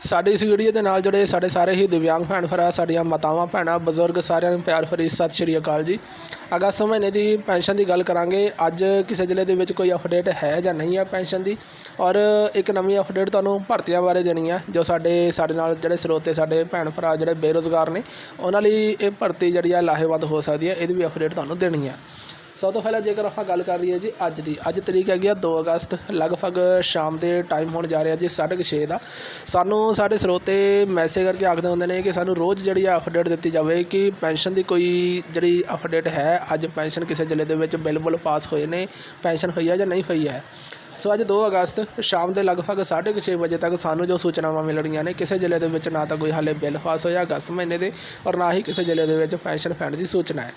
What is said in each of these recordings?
ਸਾਡੀ ਇਸ ਵੀਡੀਓ ਦੇ ਨਾਲ ਜਿਹੜੇ ਸਾਡੇ ਸਾਰੇ ਹੀ ਦਿਵਿਆਂਗ ਭੈਣ ਭਰਾ, ਸਾਡੀਆਂ ਮਾਤਾਵਾਂ, ਭੈਣਾਂ, ਬਜ਼ੁਰਗ ਸਾਰਿਆਂ ਨੂੰ ਪਿਆਰ ਭਰੀ ਸਤਿ ਸ਼੍ਰੀ ਅਕਾਲ ਜੀ। ਅਗਸਤ ਮਹੀਨੇ ਦੀ ਪੈਨਸ਼ਨ ਦੀ ਗੱਲ ਕਰਾਂਗੇ, ਅੱਜ ਕਿਸੇ ਜ਼ਿਲ੍ਹੇ ਦੇ ਵਿੱਚ ਕੋਈ ਅਪਡੇਟ ਹੈ ਜਾਂ ਨਹੀਂ ਹੈ ਪੈਨਸ਼ਨ ਦੀ? ਔਰ ਇੱਕ ਨਵੀਂ ਅਪਡੇਟ ਤੁਹਾਨੂੰ ਭਰਤੀਆਂ ਬਾਰੇ ਦੇਣੀ ਹੈ, ਜੋ ਸਾਡੇ ਸਾਡੇ ਨਾਲ ਜਿਹੜੇ ਸਰੋਤੇ, ਸਾਡੇ ਭੈਣ ਭਰਾ ਜਿਹੜੇ ਬੇਰੁਜ਼ਗਾਰ ਨੇ, ਉਹਨਾਂ ਲਈ ਇਹ ਭਰਤੀ ਜਿਹੜੀ ਆ ਲਾਹੇਵੰਦ ਹੋ ਸਕਦੀ ਹੈ, ਇਹਦੀ ਵੀ ਅਪਡੇਟ ਤੁਹਾਨੂੰ ਦੇਣੀ ਹੈ। ਸਭ ਤੋਂ ਪਹਿਲਾਂ ਜੇਕਰ ਆਪਾਂ ਗੱਲ ਕਰ ਲਈਏ ਜੀ ਅੱਜ ਦੀ, ਅੱਜ ਤਰੀਕ ਹੈਗੀ ਆ 2 ਅਗਸਤ, ਲਗਭਗ ਸ਼ਾਮ ਦੇ ਟਾਈਮ ਹੋਣ ਜਾ ਰਿਹਾ ਜੀ 6:30 ਦਾ। ਸਾਨੂੰ ਸਾਡੇ ਸਰੋਤੇ ਮੈਸੇਜ ਕਰਕੇ ਆਖਦੇ ਹੁੰਦੇ ਨੇ ਕਿ ਸਾਨੂੰ ਰੋਜ਼ ਜਿਹੜੀ ਆ ਅਪਡੇਟ ਦਿੱਤੀ ਜਾਵੇ ਕਿ ਪੈਨਸ਼ਨ ਦੀ ਕੋਈ ਜਿਹੜੀ ਅਪਡੇਟ ਹੈ, ਅੱਜ ਪੈਨਸ਼ਨ ਕਿਸੇ ਜ਼ਿਲ੍ਹੇ ਦੇ ਵਿੱਚ ਬਿੱਲ ਬੁੱਲ ਪਾਸ ਹੋਏ ਨੇ, ਪੈਨਸ਼ਨ ਹੋਈ ਹੈ ਜਾਂ ਨਹੀਂ ਹੋਈ ਹੈ। ਸੋ ਅੱਜ 2 ਅਗਸਤ, ਸ਼ਾਮ ਦੇ ਲਗਭਗ 6:30 ਵਜੇ ਤੱਕ ਸਾਨੂੰ ਜੋ ਸੂਚਨਾਵਾਂ ਮਿਲ ਰਹੀਆਂ ਨੇ ਕਿਸੇ ਜ਼ਿਲ੍ਹੇ ਦੇ ਵਿੱਚ ਨਾ ਤਾਂ ਕੋਈ ਹਾਲੇ ਬਿੱਲ ਪਾਸ ਹੋਇਆ ਅਗਸਤ ਮਹੀਨੇ ਦੇ ਔਰ ਨਾ ਹੀ ਕਿਸੇ ਜ਼ਿਲ੍ਹੇ ਦੇ ਵਿੱਚ ਪੈਨਸ਼ਨ ਪੈਣ ਦੀ ਸੂਚਨਾ ਹੈ।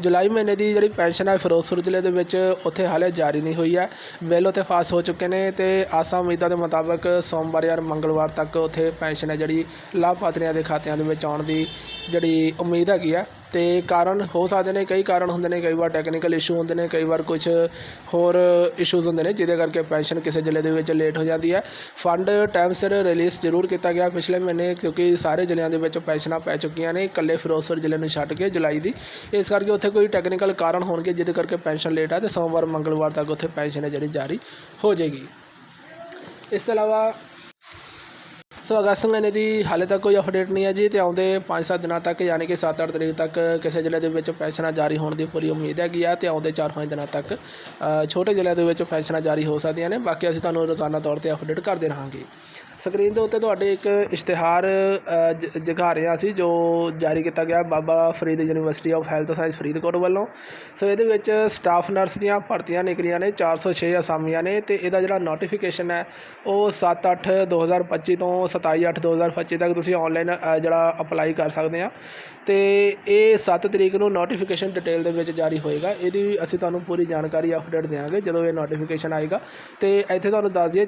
ਜੁਲਾਈ ਮਹੀਨੇ ਦੀ ਜਿਹੜੀ ਪੈਨਸ਼ਨ ਹੈ ਫਿਰੋਜ਼ਪੁਰ ਜ਼ਿਲ੍ਹੇ ਦੇ ਵਿੱਚ ਉੱਥੇ ਹਾਲੇ ਜਾਰੀ ਨਹੀਂ ਹੋਈ ਹੈ। ਬਿੱਲ ਉੱਥੇ ਪਾਸ ਹੋ ਚੁੱਕੇ ਨੇ ਤੇ ਆਸਾਂ ਉਮੀਦਾਂ ਦੇ ਮੁਤਾਬਕ ਸੋਮਵਾਰ ਜਾਂ ਮੰਗਲਵਾਰ ਤੱਕ ਉੱਥੇ ਪੈਨਸ਼ਨ ਹੈ ਜਿਹੜੀ ਲਾਭਪਾਤਰੀਆਂ ਦੇ ਖਾਤਿਆਂ ਦੇ ਵਿੱਚ ਆਉਣ ਦੀ ਜਿਹੜੀ ਉਮੀਦ ਹੈਗੀ ਆ ਅਤੇ ਕਾਰਨ ਹੋ ਸਕਦੇ ਨੇ, ਕਈ ਕਾਰਨ ਹੁੰਦੇ ਨੇ, ਕਈ ਵਾਰ ਟੈਕਨੀਕਲ ਇਸ਼ੂ ਹੁੰਦੇ ਨੇ, ਕਈ ਵਾਰ ਕੁਝ ਹੋਰ ਇਸ਼ੂਜ਼ ਹੁੰਦੇ ਨੇ, ਜਿਹਦੇ ਕਰਕੇ ਪੈਨਸ਼ਨ ਕਿਸੇ ਜ਼ਿਲ੍ਹੇ ਦੇ ਵਿੱਚ ਲੇਟ ਹੋ ਜਾਂਦੀ ਹੈ। ਫੰਡ ਟਾਈਮ ਸਿਰ ਰਿਲੀਜ਼ ਜ਼ਰੂਰ ਕੀਤਾ ਗਿਆ ਪਿਛਲੇ ਮਹੀਨੇ, ਕਿਉਂਕਿ ਸਾਰੇ ਜ਼ਿਲ੍ਹਿਆਂ ਦੇ ਵਿੱਚ ਪੈਨਸ਼ਨਾਂ ਪੈ ਚੁੱਕੀਆਂ ਨੇ, ਇਕੱਲੇ ਫਿਰੋਜ਼ਪੁਰ ਜ਼ਿਲ੍ਹੇ ਨੂੰ ਛੱਡ ਕੇ ਜੁਲਾਈ ਦੀ। ਇਸ ਕਰਕੇ ਉੱਥੇ ਕੋਈ ਟੈਕਨੀਕਲ ਕਾਰਨ ਹੋਣਗੇ, ਜਿਹਦੇ ਕਰਕੇ ਪੈਨਸ਼ਨ ਲੇਟ ਹੈ ਤੇ ਸੋਮਵਾਰ, ਮੰਗਲਵਾਰ ਤੱਕ ਉੱਥੇ ਪੈਨਸ਼ਨ ਹੈ ਜਿਹੜੀ ਜਾਰੀ ਹੋ ਜਾਏਗੀ। ਇਸ ਤੋਂ ਇਲਾਵਾ ਸੋ ਅਗਸਤ ਮਹੀਨੇ ਦੀ ਹਾਲੇ ਤੱਕ ਕੋਈ ਅਪਡੇਟ ਨਹੀਂ ਹੈ ਜੀ ਤੇ ਆਉਂਦੇ 5-7 ਦਿਨਾਂ ਤੱਕ ਯਾਨੀ ਕਿ 7-8 ਤਰੀਕ ਤੱਕ ਕਿਸੇ ਜ਼ਿਲ੍ਹੇ ਦੇ ਵਿੱਚ ਪੈਨਸ਼ਨਾਂ ਜਾਰੀ ਹੋਣ ਦੀ ਪੂਰੀ ਉਮੀਦ ਹੈਗੀ ਆ ਤੇ ਆਉਂਦੇ 4-5 ਦਿਨਾਂ ਤੱਕ ਛੋਟੇ ਜ਼ਿਲ੍ਹਿਆਂ ਦੇ ਵਿੱਚ ਪੈਨਸ਼ਨਾਂ ਜਾਰੀ ਹੋ ਸਕਦੀਆਂ ਨੇ। ਬਾਕੀ ਅਸੀਂ ਤੁਹਾਨੂੰ ਰੋਜ਼ਾਨਾ ਤੌਰ ਤੇ ਅਪਡੇਟ ਕਰਦੇ ਰਹਾਂਗੇ। ਸਕਰੀਨ ਦੇ ਉੱਤੇ ਤੁਹਾਡੇ ਇੱਕ ਇਸ਼ਤਿਹਾਰ ਅ, ਜ- ਦਿਖਾ ਰਹੇ ਹਾਂ ਅਸੀਂ ਜੋ ਜਾਰੀ ਕੀਤਾ ਗਿਆ Baba Farid University of Health Science Faridkot ਵੱਲੋਂ। ਸੋ ਇਹਦੇ ਵਿੱਚ ਸਟਾਫ ਨਰਸ ਦੀਆਂ ਭਰਤੀਆਂ ਨਿਕਲੀਆਂ ਨੇ 406 ਅਸਾਮੀਆਂ ਨੇ ਤੇ ਇਹਦਾ ਜਿਹੜਾ ਨੋਟੀਫਿਕੇਸ਼ਨ ਹੈ ਉਹ 7/8 2025 ਤੋਂ 27/8 2025 ਤੱਕ ਤੁਸੀਂ ਆਨਲਾਈਨ ਜਿਹੜਾ ਅਪਲਾਈ ਕਰ ਸਕਦੇ ਆ। ਤੇ ਇਹ 7 ਤਰੀਕ ਨੂੰ ਨੋਟੀਫਿਕੇਸ਼ਨ ਡਿਟੇਲ ਦੇ ਵਿੱਚ ਜਾਰੀ ਹੋਏਗਾ। ਇਹਦੀ ਅਸੀਂ ਤੁਹਾਨੂੰ ਪੂਰੀ ਜਾਣਕਾਰੀ ਅਪਡੇਟ ਦੇਵਾਂਗੇ ਜਦੋਂ ਇਹ ਨੋਟੀਫਿਕੇਸ਼ਨ ਆਏਗਾ। ਤੇ ਇੱਥੇ ਤੁਹਾਨੂੰ ਦੱਸ ਦਈਏ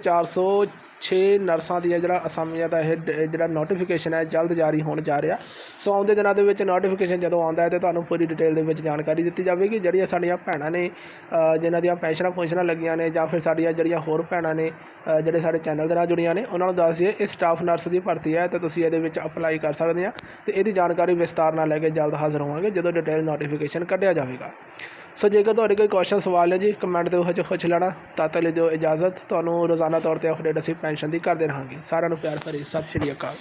406 ਨਰਸਾਂ ਦੀਆਂ ਜਿਹੜਾ ਅਸਾਮੀਆਂ ਦਾ ਇਹ ਡ- ਜਿਹੜਾ ਨੋਟੀਫਿਕੇਸ਼ਨ ਹੈ ਜਲਦ ਜਾਰੀ ਹੋਣ ਜਾ ਰਿਹਾ। ਸੋ ਆਉਂਦੇ ਦਿਨਾਂ ਦੇ ਵਿੱਚ ਨੋਟੀਫਿਕੇਸ਼ਨ ਜਦੋਂ ਆਉਂਦਾ ਹੈ ਤੇ ਤੁਹਾਨੂੰ ਪੂਰੀ ਡਿਟੇਲ ਦੇ ਵਿੱਚ ਜਾਣਕਾਰੀ ਦਿੱਤੀ ਜਾਵੇਗੀ। ਜਿਹੜੀਆਂ ਸਾਡੀਆਂ ਭੈਣਾਂ ਨੇ ਅ, ਜਿਨ੍ਹਾਂ ਦੀਆਂ ਪੈਨਸ਼ਨਾਂ ਪੁੰਸ਼ਨਾਂ ਲੱਗੀਆਂ ਨੇ ਜਾਂ ਫਿਰ ਸਾਡੀਆਂ ਜਿਹੜੀਆਂ ਹੋਰ ਭੈਣਾਂ ਨੇ ਜਿਹੜੇ ਸਾਡੇ ਚੈਨਲ ਦੇ ਨਾਲ ਜੁੜੀਆਂ ਨੇ ਉਹਨਾਂ ਨੂੰ ਦੱਸ ਦਈਏ ਇਹ ਸਟਾਫ ਨਰਸ ਦੀ ਭਰਤੀ ਹੈ ਤੇ ਤੁਸੀਂ ਇਹਦੇ ਵਿੱਚ ਅਪਲਾਈ ਕਰ ਸਕਦੇ ਆ ਤੇ ਇਹਦੀ ਜਾਣਕਾਰੀ ਵਿਸਤਾਰ ਨਾਲ ਲੈ ਕੇ ਜਲਦ ਹਾਜ਼ਰ ਹੋਵਾਂਗੇ ਜਦੋਂ ਡਿਟੇਲ ਨੋਟੀਫਿਕੇਸ਼ਨ ਕੱਢਿਆ ਜਾਵੇਗਾ। ਸੋ ਜੇਕਰ ਤੁਹਾਡੇ ਕੋਈ ਕੁਐਸਚਨ ਸਵਾਲ ਹੈ ਜੀ ਕਮੈਂਟ ਦੇ ਵਿੱਚ ਪੁੱਛ ਲੈਣਾ ਤਾਂ ਤੱਕ ਲਈ ਦਿਓ ਇਜਾਜ਼ਤ। ਤੁਹਾਨੂੰ ਰੋਜ਼ਾਨਾ ਤੌਰ ਤੇ ਅਪਡੇਟ ਅਸੀਂ ਪੈਨਸ਼ਨ ਦੀ ਕਰਦੇ ਰਹਾਂਗੇ। ਸਾਰਿਆਂ ਨੂੰ ਪਿਆਰ ਭਰੀ ਸਤਿ ਸ਼੍ਰੀ ਅਕਾਲ।